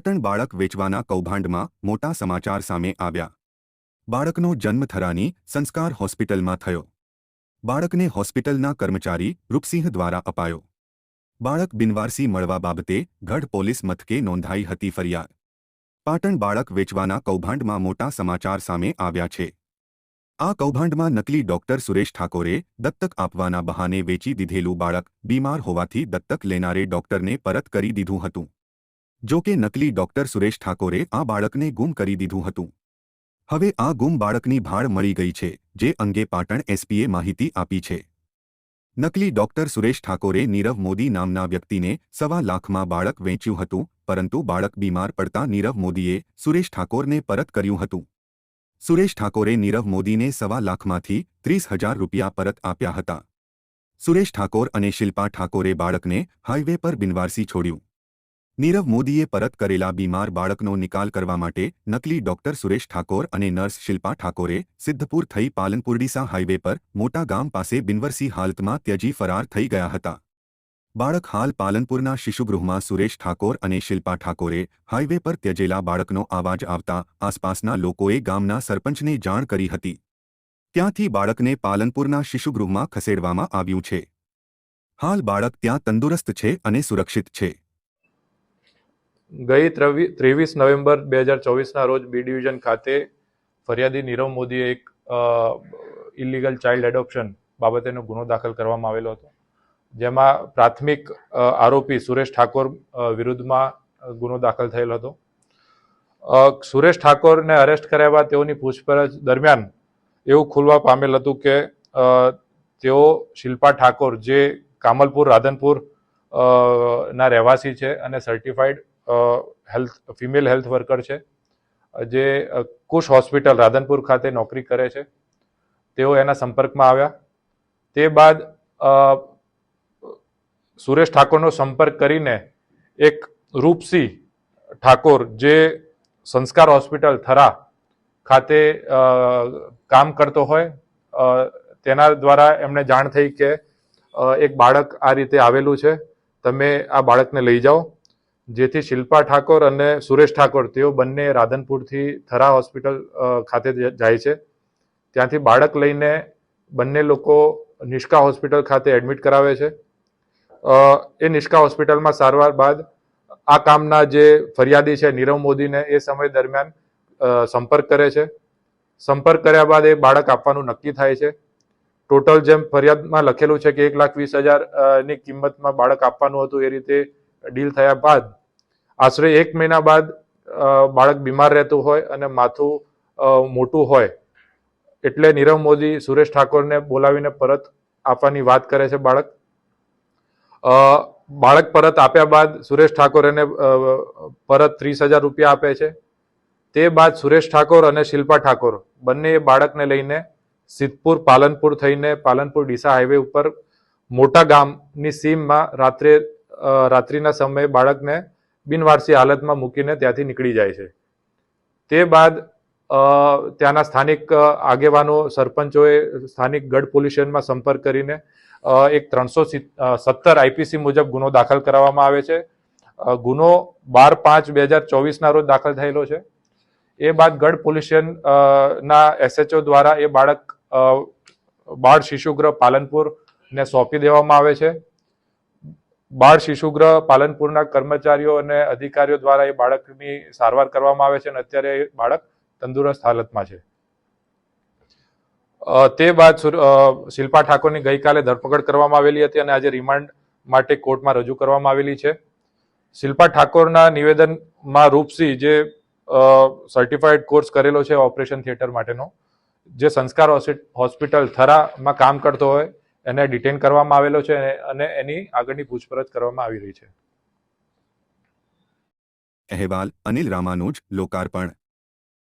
પાટણ બાળક વેચવાના કૌભાંડમાં મોટા સમાચાર સામે આવ્યા. બાળકનો જન્મ થરાની સંસ્કાર હોસ્પિટલમાં થયો. બાળકને હોસ્પિટલના કર્મચારી રૂપસિંહ દ્વારા અપાયો. બાળક બિનવારસી મળવા બાબતે ગઢ પોલીસ મથકે નોંધાઈ હતી ફરિયાદ. પાટણ બાળક વેચવાના કૌભાંડમાં મોટા સમાચાર સામે આવ્યા છે. આ કૌભાંડમાં નકલી ડોક્ટર સુરેશ ઠાકોરે દત્તક આપવાના બહાને વેચી દીધેલું બાળક બીમાર હોવાથી દત્તક લેનારે ડોક્ટરને પરત કરી દીધું હતું. જો કે નકલી ડોક્ટર સુરેશ ઠાકોરે આ બાળકને ગુમ કરી દીધું હતું. હવે આ ગુમ બાળકની ભાળ મળી ગઈ છે, જે અંગે પાટણ એસપીએ માહિતી આપી છે. નકલી ડોક્ટર સુરેશ ઠાકોરે નીરવ મોદી નામના વ્યક્તિને સવા લાખમાં બાળક વેચ્યું હતું, પરંતુ બાળક બીમાર પડતા નીરવ મોદીએ સુરેશ ઠાકોરને પરત કર્યું હતું. સુરેશ ઠાકોરે નીરવ મોદીને સવા લાખમાંથી ત્રીસ હજાર રૂપિયા પરત આપ્યા હતા. સુરેશ ઠાકોર અને શિલ્પા ઠાકોરે બાળકને હાઇવે પર બિનવારસી છોડ્યું. નીરવ મોદીએ પરત કરેલા બીમાર બાળકનો નિકાલ કરવા માટે નકલી ડોક્ટર સુરેશ ઠાકોર અને નર્સ શિલ્પા ઠાકોરે સિદ્ધપુર થઈ પાલનપુરડીસા હાઇવે પર મોટા ગામ પાસે બિનવરસી હાલતમાં ત્યજી ફરાર થઈ ગયા હતા. બાળક હાલ પાલનપુરના શિશુગૃહમાં સુરેશ ઠાકોર અને શિલ્પા ઠાકોરે હાઇવે પર ત્યજેલા બાળકનો અવાજ આવતા આસપાસના લોકોએ ગામના સરપંચને જાણ કરી હતી. ત્યાંથી બાળકને પાલનપુરના શિશુગૃહમાં ખસેડવામાં આવ્યું છે. હાલ બાળક ત્યાં તંદુરસ્ત છે અને સુરક્ષિત છે. ગઈ ત્રેવી- ત્રેવીસ નવેમ્બર બે હજાર ચોવીસના રોજ બી ડિવિઝન ખાતે ફરિયાદી નીરવ મોદીએ એક ઇલીગલ ચાઇલ્ડ એડોપ્શન બાબતેનો ગુનો દાખલ કરવામાં આવેલો હતો. જેમાં પ્રાથમિક આરોપી સુરેશ ઠાકોર વિરુદ્ધમાં ગુનો દાખલ થયેલો હતો. સુરેશ ઠાકોરને અરેસ્ટ કર્યા બાદ તેઓની પૂછપરછ દરમિયાન એવું ખુલવા પામેલ હતું કે તેઓ શિલ્પા ઠાકોર, જે કામલપુર, રાધનપુર ના રહેવાસી છે અને certified health female health worker છે, જે કુશ હોસ્પિટલ રાધનપુર ખાતે નોકરી કરે છે. તેઓ એના સંપર્કમાં આવ્યા. તે બાદ સુરેશ ઠાકોરનો સંપર્ક કરીને એક રૂપસી ઠાકોર જે સંસ્કાર હોસ્પિટલ થરા ખાતે કામ કરતો હોય તેના દ્વારા એમને જાણ થઈ કે એક બાળક આ રીતે આવેલું છે. તમે આ બાળકને લઈ જાઓ. જેથી શિલ્પા ઠાકોર અને સુરેશ ઠાકોર તેઓ બંને રાધનપુરથી થરા હોસ્પિટલ ખાતે જાય છે. ત્યાંથી બાળક લઈને બંને લોકો નિષ્કા હોસ્પિટલ ખાતે એડમિટ કરાવે છે. એ નિષ્કા હોસ્પિટલમાં સારવાર બાદ આ કામના જે ફરિયાદી છે નીરવ મોદીને એ સમય દરમિયાન સંપર્ક કરે છે. સંપર્ક કર્યા બાદ એ બાળક આપવાનું નક્કી થાય છે. ટોટલ જેમ ફરિયાદમાં લખેલું છે કે એક લાખ વીસ હજાર અ, કિંમતમાં બાળક આપવાનું હતું એ રીતે ડીલ થયા બાદ આશરે એક મહિના બાદ બાળક બીમાર રહેતું હોય અને માથું મોટું હોય, એટલે નીરવ મોદી સુરેશ ઠાકોરને બોલાવીને પરત આપવાની વાત કરે છે બાળક. બાળક પરત આપ્યા બાદ સુરેશ ઠાકોર એને પરત ત્રીસ હજાર રૂપિયા આપે છે. તે બાદ સુરેશ ઠાકોર અને શિલ્પા ઠાકોર બંને બાળકને લઈને સિદ્ધપુર, પાલનપુર થઈને પાલનપુર ડીસા હાઈવે ઉપર મોટા ગામની સીમમાં રાત્રે રાત્રિના સમયે બાળકને બિનવારસી હાલતમાં મૂકીને ત્યાંથી નીકળી જાય છે. તે બાદ ત્યાંના સ્થાનિક આગેવાનો, સરપંચોએ સ્થાનિક ગઢ પોલ્યુશનમાં સંપર્ક કરીને એક ત્રણસો સત્તર આઈપીસી મુજબ ગુનો દાખલ કરવામાં આવે છે. ગુનો બાર પાંચ બે હજાર ચોવીસના રોજ દાખલ થયેલો છે. એ બાદ ગઢ પોલ્યુશન ના એસએચઓ દ્વારા એ બાળક બાળ શિશુગૃહ પાલનપુર ને સોંપી દેવામાં આવે છે. બાળ શિશુગ્રહ પાલનપુરના કર્મચારીઓ અને અધિકારીઓ દ્વારા એ બાળકની સારવાર કરવામાં આવે છે અને અત્યારે એ બાળક તંદુરસ્ત હાલતમાં છે. તે બાદ શિલ્પા ઠાકોરની ગઈકાલે ધરપકડ કરવામાં આવેલી હતી અને આજે રિમાન્ડ માટે કોર્ટમાં રજૂ કરવામાં આવેલી છે. શિલ્પા ઠાકોરના નિવેદનમાં રૂપસિંહ જે સર્ટિફાઈડ કોર્સ કરેલો છે ઓપરેશન થિયેટર માટેનો, જે સંસ્કાર હોસ્પિ- હોસ્પિટલ થરામાં કામ કરતો હોય એને ડિટેન કરવામાં આવેલો છે અને- એની આગળની પૂછપરછ કરવામાં આવી રહી છે. અહેવાલ અનિલ રામાનુજ, લોકાર્પણ.